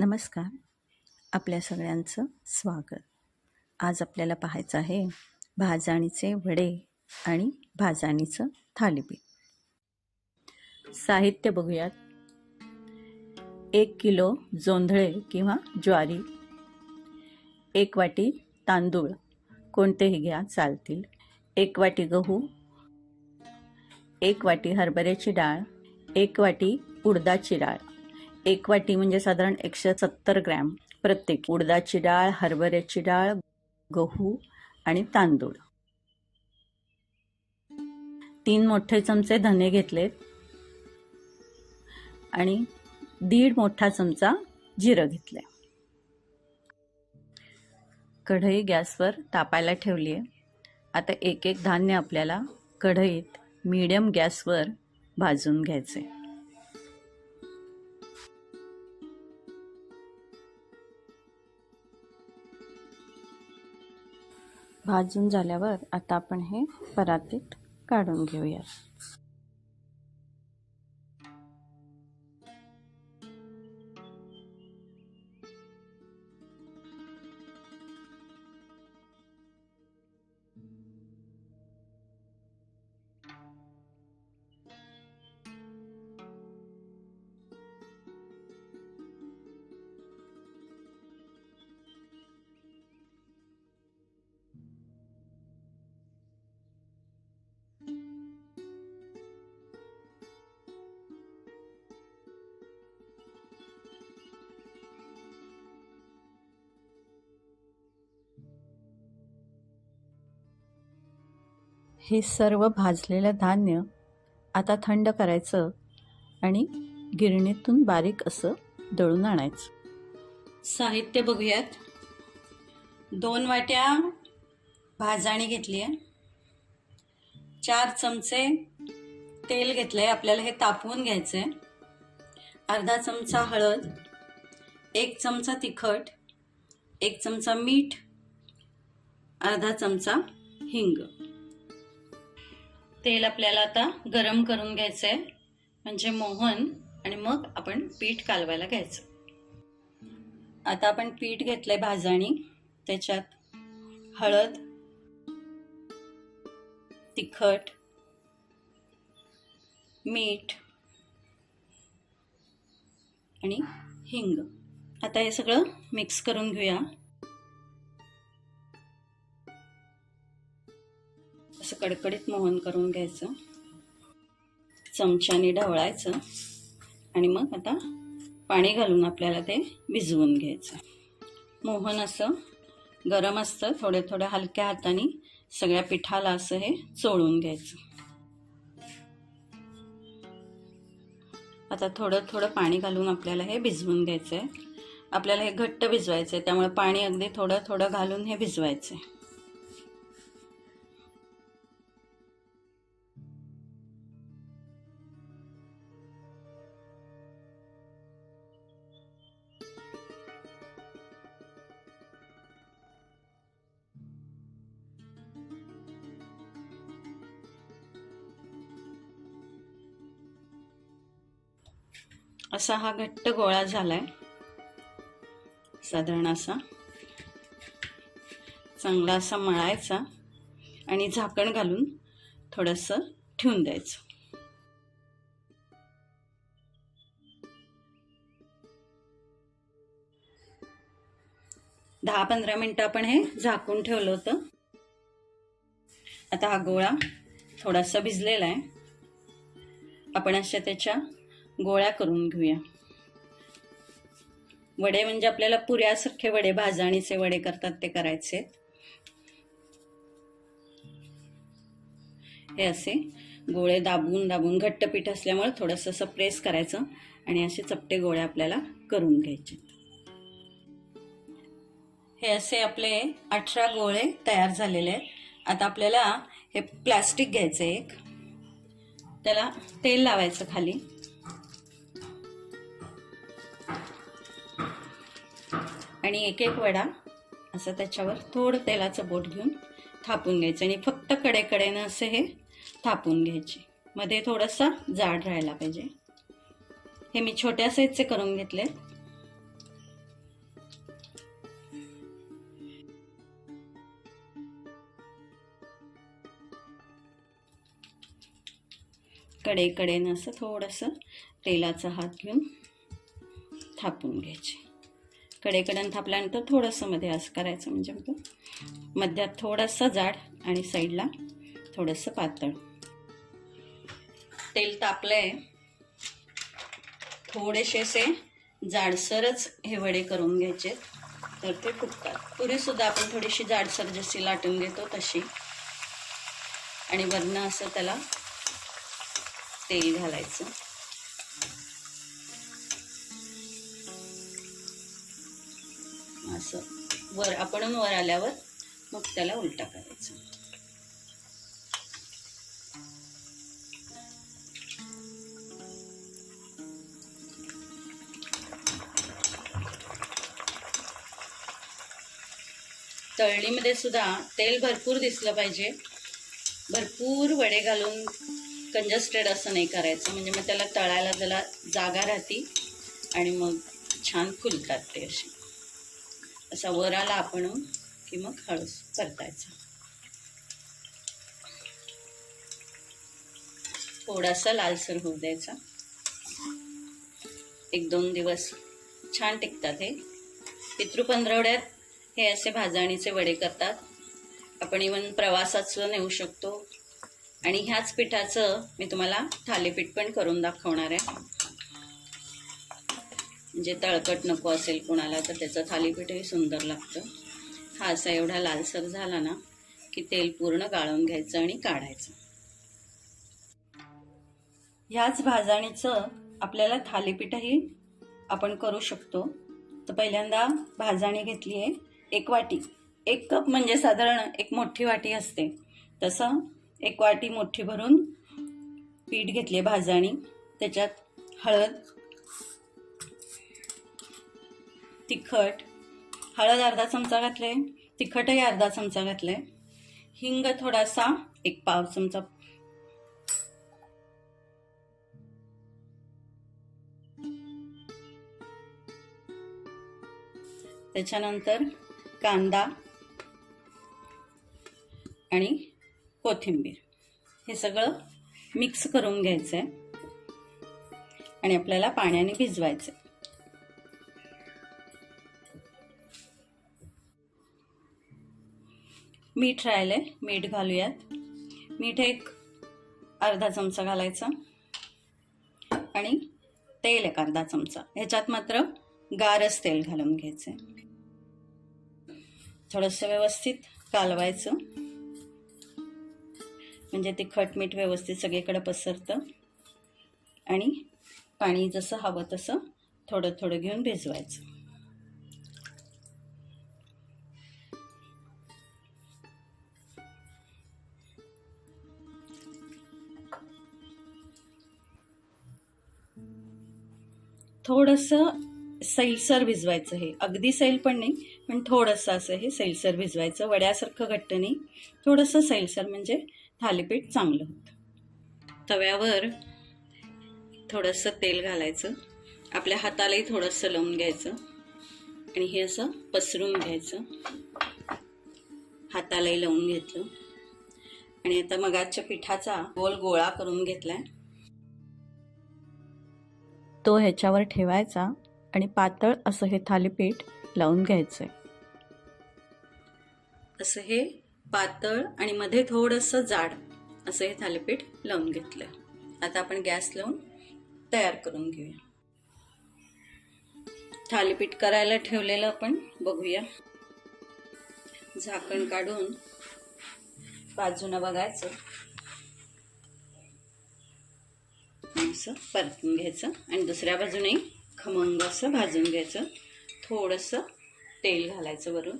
नमस्कार. आपल्या सगळ्यांचं स्वागत. आज आपल्याला पाहायचं आहे भाजाणीचे वडे आणि भाजाणीचं थालीपीठ. साहित्य बघूयात. एक किलो जोंधळे किंवा ज्वारी एक वाटी तांदूळ कोणतेही घ्या चालतील. एक वाटी गहू एक वाटी हरभऱ्याची डाळ एक वाटी उडदाची डाळ. एक वाटी म्हणजे साधारण एकशे सत्तर ग्रॅम प्रत्येक. उडदाची डाळ हरभऱ्याची डाळ गहू आणि तांदूळ. तीन मोठे चमचे धने घेतलेत. आणि दीड मोठा चमचा जिरं घेतलंय. कढई गॅसवर तापायला ठेवली आहे आता एक एक धान्य आपल्याला कढईत मीडियम गॅसवर भाजून घ्यायचे भाजून झाल्यावर आता आपण हे परातीत काढून घेऊया हे सर्व भाजलेलं धान्य आता थंड करायचं आणि गिरणीतून बारीक असं दळून आणायचं. साहित्य बघूयात. दोन वाट्या भाजणी घेतली आहे चार चमचे तेल घेतलंय. आपल्याला हे तापवून घ्यायचंय. अर्धा चमचा हळद एक चमचा तिखट एक चमचा मीठ अर्धा चमचा हिंग. तेल आपल्याला आता गरम करून घ्यायचं आहे म्हणजे मोहन आणि मग आपण पीठ कालवायला घ्यायचं. आता आपण पीठ घेतलंय भाजणी. त्याच्यात हळद तिखट मीठ आणि हिंग. आता हे सगळं मिक्स करून घेऊया. असं कडकडीत मोहन करून घ्यायचं. चमच्याने ढवळायचं. आणि मग आता पाणी घालून आपल्याला ते भिजवून घ्यायचं. मोहन असं गरम असतं थोड्या थोड्या हलक्या हाताने सगळ्या पिठाला असं हे चोळून घ्यायचं. आता थोडं थोडं पाणी घालून आपल्याला हे भिजवून घ्यायचं आहे आपल्याला हे घट्ट भिजवायचं आहे त्यामुळे पाणी अगदी थोडं थोडं घालून हे भिजवायचं आहे असा हा घट्ट गोळा झाला आहे साधारण असा. चांगला असा मळायचा आणि झाकण घालून थोडंसं ठेवून द्यायचं. दहा पंधरा मिनटं आपण हे झाकून ठेवलं होतं. आता हा गोळा थोडासा भिजलेला आहे. आपण अशा त्याच्या गोळ्या करून घेऊया. वडे म्हणजे आपल्याला पुऱ्यासारखे वडे भाजणीचे वडे करतात ते करायचे. हे असे गोळे दाबून दाबून घट्ट पीठ असल्यामुळे थोडंसं असं प्रेस करायचं आणि असे चपटे गोळे आपल्याला करून घ्यायचे. हे असे आपले अठरा गोळे तयार झालेले आहेत. आता आपल्याला हे प्लास्टिक घ्यायचं एक. त्याला तेल लावायचं खाली. आणि एक एक वडा असं त्याच्यावर थोडं तेलाचं बोट घेऊन थापून घ्यायचं आणि फक्त कडेकडेनं असे हे थापून घ्यायचे. मध्ये थोडंसं जाड राहायला पाहिजे. हे मी छोट्या साईजचे करून घेतले. कडेकडेनं असं थोडंसं तेलाचा हात घेऊन थापून घ्यायचे. कडेकडेनं थापल्यानंतर थोडंसं मध्ये असं करायचं म्हणजे मग मध्यात थोडंसं जाड आणि साईडला थोडंसं पातळ. तेल तापलंय. थोडेसे असे जाडसरच हे वडे करून घ्यायचे. तर ते फुगतात पुरीसुद्धा आपण थोडीशी जाडसर जशी लाटून घेतो तशी. आणि वरनं असं त्याला तेल घालायचं. असं. वर आपण वर आल्यावर मग त्याला उलटा करायचं. तळणीमध्ये सुद्धा तेल भरपूर दिसलं पाहिजे. भरपूर वडे घालून कंजस्टेड असं नाही करायचं. म्हणजे मग त्याला तळायला त्याला जागा राहते आणि मग छान फुलतात ते असे. असा वर आला आपण की मग हळूस परतायचा. थोडासा लालसर होऊ द्यायचा. एक दोन दिवस छान टिकतात हे. पितृपंधरवड्यात हे असे भाजणीचे वडे करतात. आपण इवन प्रवासाचं नेऊ शकतो. आणि ह्याच पिठाचं मी तुम्हाला थालीपीठ पण करून दाखवणार आहे. म्हणजे तळकट नको असेल कोणाला तर त्याचं थालीपीठही सुंदर लागतं. हा असा एवढा लालसर झाला ना की तेल पूर्ण गाळून घ्यायचं आणि काढायचं. ह्याच भाजणीचं आपल्याला थालीपीठही आपण करू शकतो. तर पहिल्यांदा भाजणी घेतली आहे एक वाटी. एक कप म्हणजे साधारण एक मोठी वाटी असते. तसं एक वाटी मोठी भरून पीठ घेतले भाजणी. त्याच्यात हळद तिखट. हळद अर्धा चमचा घातले तिखटही अर्धा चमचा घातले हिंग थोडासा एक पाव चमचा. त्याच्यानंतर कांदा आणि कोथिंबीर. हे सगळं मिक्स करून घ्यायचं आहे आणि आपल्याला पाण्याने भिजवायचं आहे मीठ राहिलंय. मीठ घालूयात. मीठ एक अर्धा चमचा घालायचा. आणि तेल एक अर्धा चमचा. ह्याच्यात मात्र गारच तेल घालून घ्यायचं थोडंसं व्यवस्थित कालवायचं. म्हणजे तिखट मीठ व्यवस्थित सगळीकडे पसरतं. आणि पाणी जसं हवं तसं थोडं थोडं घेऊन भिजवायचं. थोडंसं सैलसर भिजवायचं हे. अगदी सैल पण नाही पण थोडंसं असं हे सैलसर भिजवायचं. वड्यासारखं घट्ट नाही थोडंसं सैलसर म्हणजे थालीपीठ चांगलं होतं. तव्यावर थोडंसं तेल घालायचं. आपल्या हातालाही थोडंसं लावून घ्यायचं. आणि हे असं पसरून घ्यायचं. हातालाही लावून घेतलं. आणि आता मगाच्या पिठाचा गोल गोळा करून घेतला आहे तो ह्याच्यावर ठेवायचा आणि पातळ असं हे थालीपीठ लावून घ्यायचं असं हे पातळ आणि मध्ये थोडंसं जाड असं हे थालीपीठ लावून घेतलं. आता आपण गॅस लावून तयार करून घेऊया. थालीपीठ करायला ठेवलेलं आपण बघूया. झाकण काढून बाजूनं बघायचं. असं परतून घ्यायचं आणि दुसऱ्या बाजूने खमंग असं भाजून घ्यायचं. थोडंसं तेल घालायचं वरून.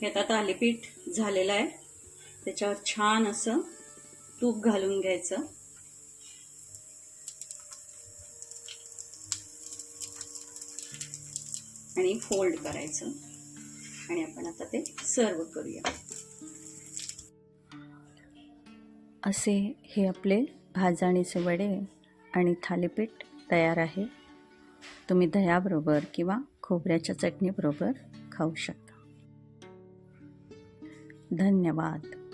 हे आता थालीपीठ झालेलं आहे. त्याच्यावर छान असं तूप घालून घ्यायचं. आणि फोल्ड करायचं. आणि आपण आता ते सर्व करूया. असे हे आपले भाजणीचे वडे आणि थालीपीठ तयार आहे. तुम्ही दह्याबरोबर किंवा खोबऱ्याच्या चटणीबरोबर खाऊ शकता. धन्यवाद.